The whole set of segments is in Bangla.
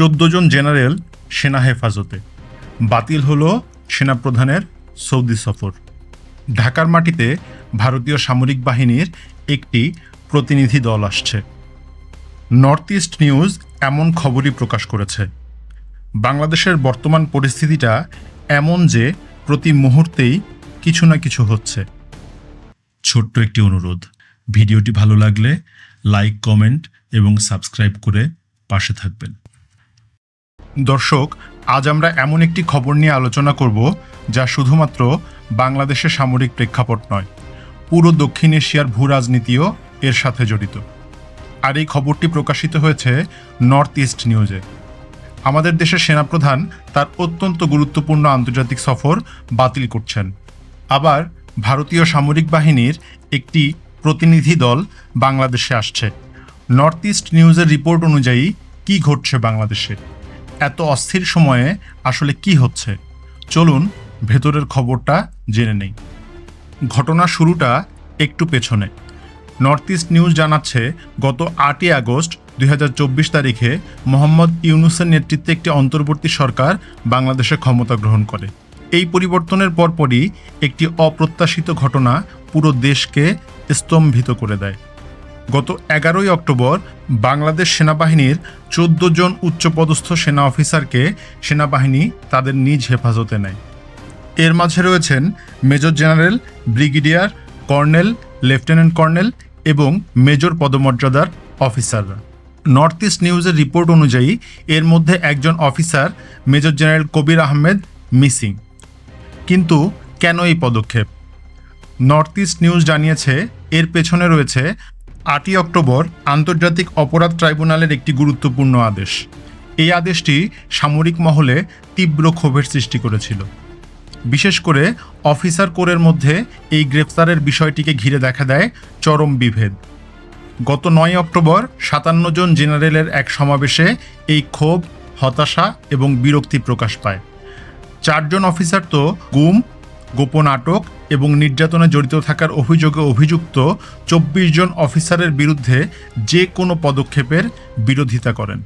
চোদ্দ জন জেনারেল সেনা হেফাজতে। বাতিল হলো সেনাপ্রধানের সৌদি সফর। ঢাকার মাটিতে ভারতীয় সামরিক বাহিনীর একটি প্রতিনিধি দল আসছে। নর্থ ইস্ট নিউজ এমন খবরই প্রকাশ করেছে। বাংলাদেশের বর্তমান পরিস্থিতিটা এমন যে প্রতি মুহূর্তেই কিছু না কিছু হচ্ছে। ছোট্ট একটি অনুরোধ, ভিডিওটি ভালো লাগলে লাইক, কমেন্ট এবং সাবস্ক্রাইব করে পাশে থাকবেন। দর্শক, আজ আমরা এমন একটি খবর নিয়ে আলোচনা করব যা শুধুমাত্র বাংলাদেশের সামরিক প্রেক্ষাপট নয়, পুরো দক্ষিণ এশিয়ার ভূ রাজনীতিও এর সাথে জড়িত। আর এই খবরটি প্রকাশিত হয়েছে নর্থ ইস্ট নিউজে। আমাদের দেশের সেনাপ্রধান তার অত্যন্ত গুরুত্বপূর্ণ আন্তর্জাতিক সফর বাতিল করছেন। আবার ভারতীয় সামরিক বাহিনীর একটি প্রতিনিধি দল বাংলাদেশে আসছে। নর্থ ইস্ট নিউজের রিপোর্ট অনুযায়ী কি ঘটছে বাংলাদেশে? এত অস্থির সময়ে আসলে কি হচ্ছে? চলুন ভেতরের খবরটা জেনে নেই। ঘটনা শুরুটা একটু পেছনে। নর্থ ইস্ট নিউজ জানাচ্ছে, গত আটই আগস্ট দুই হাজার চব্বিশ তারিখে মোহাম্মদ ইউনুসের নেতৃত্বে একটি অন্তর্বর্তী সরকার বাংলাদেশে ক্ষমতা গ্রহণ করে। এই পরিবর্তনের পরপরই একটি অপ্রত্যাশিত ঘটনা পুরো দেশকে স্তম্ভিত করে দেয়। গত এগারোই অক্টোবর বাংলাদেশ সেনাবাহিনীর চোদ্দ জন উচ্চপদস্থ সেনা অফিসারকে সেনাবাহিনী তাদের নিজ হেফাজতে নেয়। এর মাঝে রয়েছেন major general, brigadier colonel, lieutenant colonel এবং মেজর পদমর্যাদার অফিসাররা। নর্থ ইস্ট নিউজের রিপোর্ট অনুযায়ী এর মধ্যে একজন officer, major general Kabir Ahmed, missing. কিন্তু কেন এই পদক্ষেপ? নর্থ ইস্ট নিউজ জানিয়েছে, এর পেছনে রয়েছে আটই অক্টোবর আন্তর্জাতিক অপরাধ ট্রাইব্যুনালের একটি গুরুত্বপূর্ণ আদেশ। এই আদেশটি সামরিক মহলে তীব্র ক্ষোভের সৃষ্টি করেছিল। বিশেষ করে অফিসার কোরের মধ্যে এই গ্রেফতারের বিষয়টিকে ঘিরে দেখা দেয় চরম বিভেদ। গত নয় অক্টোবর সাতান্ন জন জেনারেলের এক সমাবেশে এই ক্ষোভ, হতাশা এবং বিরক্তি প্রকাশ পায়। চারজন অফিসার তো গুম গোপন আটক এবং নির্যাতনে জড়িত থাকার অভিযোগে অভিযুক্ত চব্বিশ জন অফিসারের বিরুদ্ধে যে কোনো পদক্ষেপের বিরোধিতা করেন।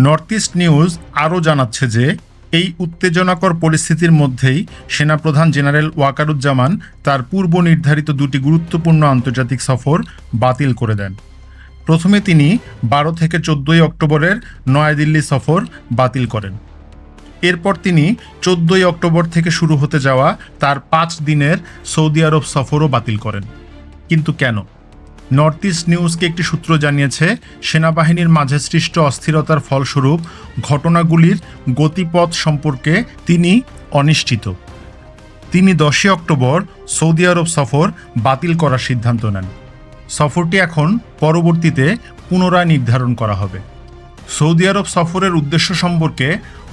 নর্থ ইস্ট নিউজ আরও জানাচ্ছে যে, এই উত্তেজনাকর পরিস্থিতির মধ্যেই সেনাপ্রধান জেনারেল ওয়াকারুজ্জামান তার পূর্ব নির্ধারিত দুটি গুরুত্বপূর্ণ আন্তর্জাতিক সফর বাতিল করে দেন। প্রথমে তিনি বারো থেকে চোদ্দোই অক্টোবরের নয়াদিল্লি সফর বাতিল করেন। এরপর তিনি চোদ্দই অক্টোবর থেকে শুরু হতে যাওয়া তার পাঁচ দিনের সৌদি আরব সফরও বাতিল করেন। কিন্তু কেন? নর্থ ইস্ট নিউজকে একটি সূত্র জানিয়েছে, সেনাবাহিনীর মাঝে সৃষ্ট অস্থিরতার ফলস্বরূপ ঘটনাগুলির গতিপথ সম্পর্কে তিনি অনিশ্চিত। তিনি দশই অক্টোবর সৌদি আরব সফর বাতিল করার সিদ্ধান্ত নেন। সফরটি এখন পরবর্তীতে পুনরায় নির্ধারণ করা হবে। সৌদি আরব সফরের উদ্দেশ্য সম্পর্কে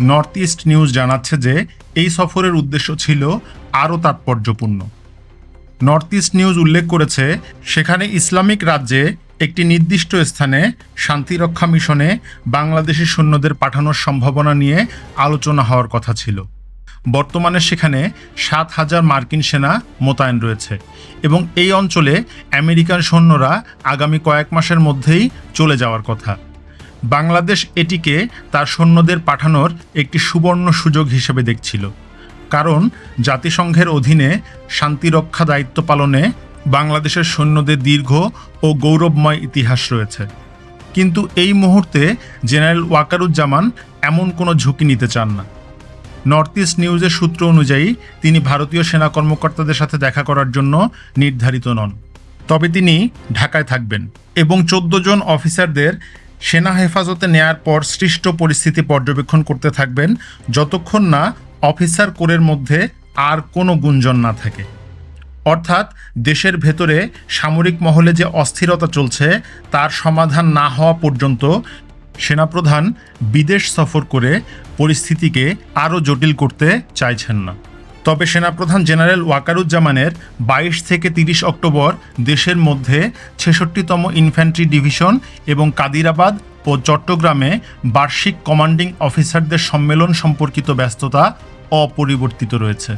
নর্থ ইস্ট নিউজ জানাচ্ছে যে এই সফরের উদ্দেশ্য ছিল আরও তাৎপর্যপূর্ণ। নর্থ ইস্ট নিউজ উল্লেখ করেছে, সেখানে ইসলামিক রাজ্যে একটি নির্দিষ্ট স্থানে শান্তিরক্ষা মিশনে বাংলাদেশি সৈন্যদের পাঠানোর সম্ভাবনা নিয়ে আলোচনা হওয়ার কথা ছিল। বর্তমানে সেখানে সাত হাজার মার্কিন সেনা মোতায়েন রয়েছে এবং এই অঞ্চলে আমেরিকান সৈন্যরা আগামী কয়েক মাসের মধ্যেই চলে যাওয়ার কথা। বাংলাদেশ এটিকে তার সৈন্যদের পাঠানোর একটি সুবর্ণ সুযোগ হিসেবে দেখছিল। কারণ জাতিসংঘের অধীনে শান্তিরক্ষা দায়িত্ব পালনে বাংলাদেশের সৈন্যদের দীর্ঘ ও গৌরবময় ইতিহাস রয়েছে। কিন্তু এই মুহূর্তে জেনারেল ওয়াকারুজ্জামান এমন কোনো ঝুঁকি নিতে চান না। নর্থ ইস্ট নিউজের সূত্র অনুযায়ী, তিনি ভারতীয় সেনা কর্মকর্তাদের সাথে দেখা করার জন্য নির্ধারিত নন। তবে তিনি ঢাকায় থাকবেন এবং চোদ্দ জন অফিসারদের সেনা হেফাজতে নেয়ার পর সৃষ্ট পরিস্থিতি পর্যবেক্ষণ করতে থাকবেন, যতক্ষণ না অফিসার কোরের মধ্যে আর কোনো গুঞ্জন না থাকে। অর্থাৎ দেশের ভেতরে সামরিক মহলে যে অস্থিরতা চলছে, তার সমাধান না হওয়া পর্যন্ত সেনাপ্রধান বিদেশ সফর করে পরিস্থিতিকে আরও জটিল করতে চাইছেন না। তবে সেনাপ্রধান জেনারেল ওয়াকারুজ্জামানের বাইশ থেকে তিরিশ অক্টোবর দেশের মধ্যে ছেষট্টিতম ইনফ্যান্ট্রি ডিভিশন এবং কাদিরাবাদ ও চট্টগ্রামে বার্ষিক কমান্ডিং অফিসারদের সম্মেলন সম্পর্কিত ব্যস্ততা অপরিবর্তিত রয়েছে।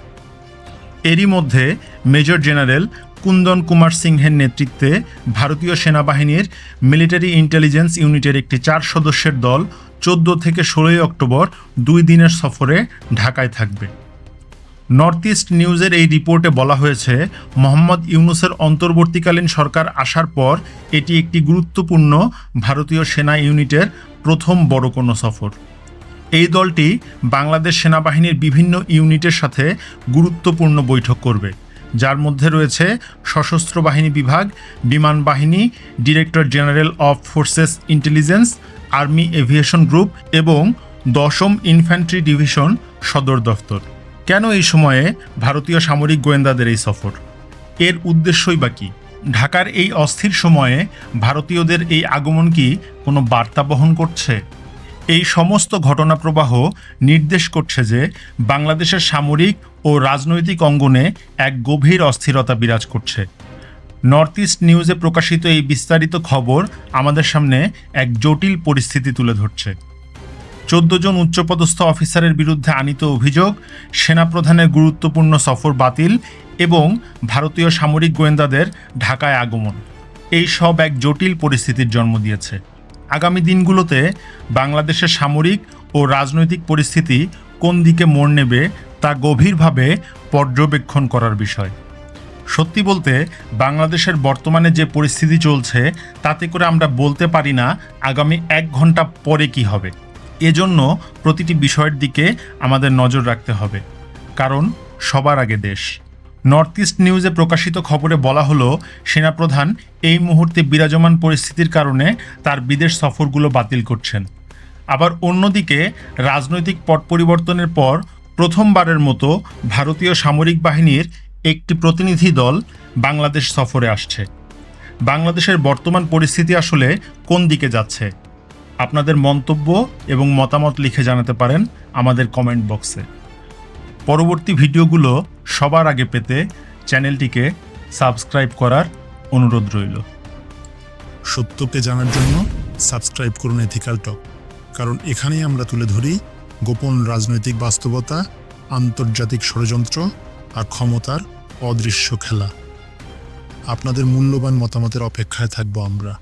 এরই মধ্যে মেজর জেনারেল কুন্দন কুমার সিংহের নেতৃত্বে ভারতীয় সেনাবাহিনীর মিলিটারি ইন্টেলিজেন্স ইউনিটের একটি চার সদস্যের দল চোদ্দ থেকে ষোলোই অক্টোবর দুই দিনের সফরে ঢাকায় থাকবে। নর্থ ইস্ট নিউজের এই রিপোর্টে বলা হয়েছে, মোহাম্মদ ইউনুসের অন্তর্বর্তীকালীন সরকার আসার পর এটি একটি গুরুত্বপূর্ণ ভারতীয় সেনা ইউনিটের প্রথম বড় কোনো সফর। এই দলটি বাংলাদেশ সেনাবাহিনীর বিভিন্ন ইউনিটের সাথে গুরুত্বপূর্ণ বৈঠক করবে, যার মধ্যে রয়েছে সশস্ত্র বাহিনী বিভাগ, বিমান বাহিনী, director general of forces intelligence, army aviation group এবং দশম ইনফ্যান্ট্রি ডিভিশন সদর দফতর। কেন এই সময়ে ভারতীয় সামরিক গোয়েন্দাদের এই সফর? এর উদ্দেশ্যই বা কী? ঢাকার এই অস্থির সময়ে ভারতীয়দের এই আগমন কি কোনো বার্তা বহন করছে? এই সমস্ত ঘটনা প্রবাহ নির্দেশ করছে যে বাংলাদেশের সামরিক ও রাজনৈতিক অঙ্গনে এক গভীর অস্থিরতা বিরাজ করছে। নর্থ ইস্ট নিউজে প্রকাশিত এই বিস্তারিত খবর আমাদের সামনে এক জটিল পরিস্থিতি তুলে ধরছে। চোদ্দ জন উচ্চপদস্থ অফিসারের বিরুদ্ধে আনিত অভিযোগ, সেনাপ্রধানের গুরুত্বপূর্ণ সফর বাতিল এবং ভারতীয় সামরিক গোয়েন্দাদের ঢাকায় আগমন। এই সব এক জটিল পরিস্থিতির জন্ম দিয়েছে। আগামী দিনগুলোতে বাংলাদেশের সামরিক ও রাজনৈতিক পরিস্থিতি কোন দিকে মোড় নেবে তা গভীরভাবে পর্যবেক্ষণ করার বিষয়। সত্যি বলতে, বাংলাদেশের বর্তমানে যে পরিস্থিতি চলছে, তাতে করে আমরা বলতে পারি না আগামী এক ঘণ্টা পরে কি হবে। এজন্য প্রতিটি বিষয়ের দিকে আমাদের নজর রাখতে হবে। কারণ সবার আগে দেশ। নর্থ ইস্ট নিউজে প্রকাশিত খবরে বলা হলো, সেনাপ্রধান এই মুহূর্তে বিরাজমান পরিস্থিতির কারণে তার বিদেশ সফরগুলো বাতিল করছেন। আবার অন্যদিকে, রাজনৈতিক পট পরিবর্তনের পর প্রথমবারের মতো ভারতীয় সামরিক বাহিনীর একটি প্রতিনিধি দল বাংলাদেশ সফরে আসছে। বাংলাদেশের বর্তমান পরিস্থিতি আসলে কোন দিকে যাচ্ছে? আপনাদের মন্তব্য এবং মতামত লিখে জানাতে পারেন আমাদের কমেন্ট বক্সে। পরবর্তী ভিডিওগুলো সবার আগে পেতে চ্যানেলটিকে সাবস্ক্রাইব করার অনুরোধ রইল। সত্যকে জানার জন্য সাবস্ক্রাইব করুন এথিক্যাল টক কারণ এখানেই আমরা তুলে ধরি গোপন রাজনৈতিক বাস্তবতা, আন্তর্জাতিক ষড়যন্ত্র আর ক্ষমতার অদৃশ্য খেলা। আপনাদের মূল্যবান মতামতের অপেক্ষায় থাকব আমরা।